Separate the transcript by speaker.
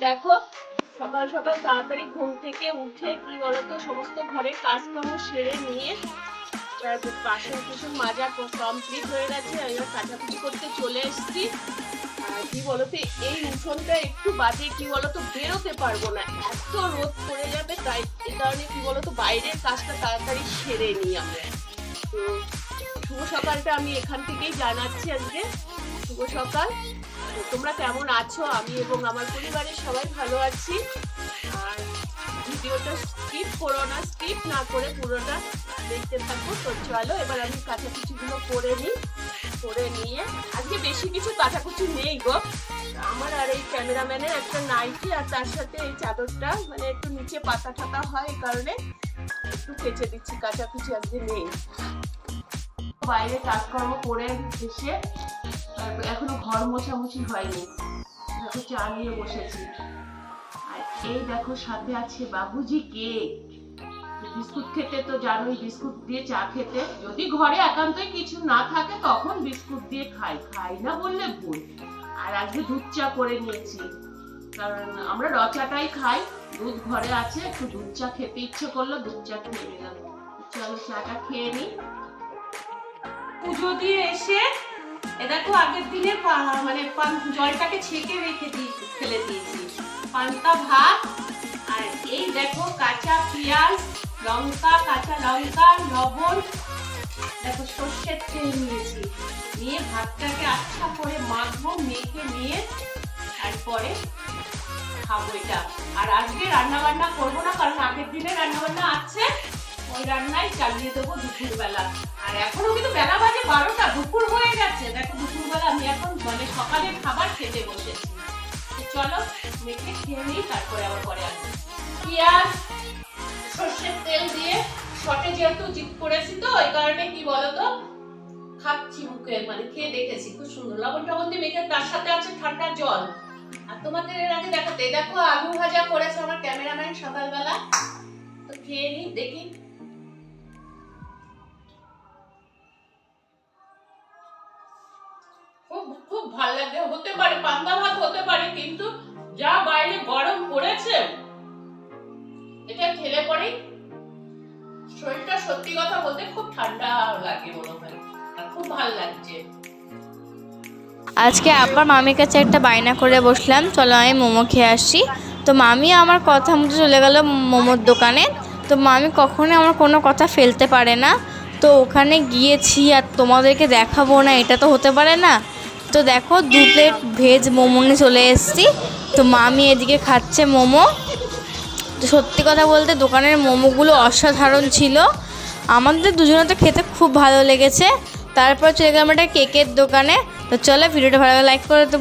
Speaker 1: দেখো, সকাল সকাল তাড়াতাড়ি ঘুম থেকে উঠে, কি বলতো, সমস্ত ঘরের কাজকর্ম সেরে নিয়ে বাসন কুসন মাজা কমপ্লিট হয়ে গেছে এবার কাচাকুচি করতে চলে এসেছি। আর কি বলতো, এই উঠোনটা একটু বাজে, কি বলতো, বেরোতে পারব না। এত রোদ পড়ে যাবে, তাই এ কারণে কি বলতো, বাইরের কাজটা তাড়াতাড়ি সেরে নিই আমরা। তো, শুভ সকালটা আমি এখান থেকেই জানাচ্ছি আজকে। শুভ সকাল। তোমরা কেমন আছো? আমি এবং আমার পরিবারের সবাই ভালো আছি। আর ভিডিওটা স্কিপ করো না স্কিপ না করে পুরোটা দেখতে থাকো। তো চলো, এবার আমি কাঁচাকুচিগুলো করে নিই, করে নিয়ে। আজকে বেশি কিছু কাঁচাকুচি নেই গো। আমার আর এই ক্যামেরাম্যানের একটা নাইটি আর তার সাথে এই চাদরটা মানে একটু নিচে পাতা ঠাতা হয় এই কারণে একটু কেচে দিচ্ছি কাঁচাকুচি আজকে নেই। বাইরে কাজকর্ম করে এসে এখনও ঘর মোছামুছি হয়নি। দেখো চা নিয়ে বসেছি। আর এই দেখো সাথে আছে বাবুজি কেক। বিস্কুট খেতে তো জানোই, বিস্কুট দিয়ে চা খেতে। যদি ঘরে একান্তই কিছু না থাকে, তখন বিস্কুট দিয়ে খাই। খাই না বললে ভুল। আর আজকে দুধ চা করে নিয়েছি। কারণ আমরা রচাটাই খাই। দুধ ঘরে আছে, একটু দুধ চা খেতে ইচ্ছে করল, দুধ চা খেয়ে নিলাম। চলো চাটা খেয়ে নিই। পুজো দিয়ে এসে, এ দেখো আগের দিনে মানে জলটাকে ছেঁকে রেখে দিয়ে ফেলে দিয়েছি। পান্তা ভাত, আর এই দেখো কাঁচা পেঁয়াজ, লঙ্কা, কাঁচা লঙ্কা, লবণ, দেখো সর্ষের তেল নিয়েছি। নিয়ে ভাতটাকে আচ্ছা করে মাখবো, মেখে নিয়ে তারপরে খাব এটা। আর আজকে রান্না বান্না করব না, কারণ আগের দিনে রান্না বান্না আছে, ওই রান্নাই চালিয়ে দেবো দুপুরবেলা। আর এখনও কিন্তু বেলা বারোটা, দুপুর হয়ে গেছে। দেখো, দুপুরবেলা আমি এখন মানে সকালের খাবার খেতে বসেছি। চলো মেখে খেয়ে নিই, তারপরে আবার পরে আসব। পেঁয়াজ, সর্ষের তেল দিয়ে শটে যেহেতু জিপ করেছি তো ওই কারণে কি বলতো, খাচ্ছি মুখে মানে খেয়ে দেখেছি, খুব সুন্দর। লবণ টবণ দিয়ে মেখে তার সাথে আছে ঠান্ডা জল। আর তোমাদের এর আগে দেখাতে, দেখো আলু ভাজা করেছে আমার ক্যামেরাম্যান সকালবেলা। তো খেয়ে নিই, দেখি ভালো লাগে, হতে পারে, পান্তা ভাত হতে পারে, কিন্তু যা বাইরে গরম পড়েছে, এটা খেলে পরেই শরীরটা সত্যি কথা বলতে খুব ঠান্ডা লাগে মনে হয়, আর খুব ভালো লাগছে।
Speaker 2: আজকে আব্বার মামির কাছে একটা বায়না করে বসলাম, চলো আমি মোমো খেয়ে আসি। তো মামি আমার কথা মতো চলে গেল মোমোর দোকানে। তো মামি কখনোই আমার কোনো কথা ফেলতে পারে না। তো ওখানে গিয়েছি আর তোমাদেরকে দেখাবো না, এটা তো হতে পারে না। তো দেখো দু প্লেট ভেজ মোমো নিয়ে চলে এসেছি। তো মামি এদিকে খাচ্ছে মোমো। তো সত্যি কথা বলতে দোকানের মোমোগুলো অসাধারণ ছিল। আমাদের দুজনে তো খেতে খুব ভালো লেগেছে। তারপর চলে গেলাম একটা কেকের দোকানে। তো চলো ভিডিওটা ভালো লাইক করে দেবো।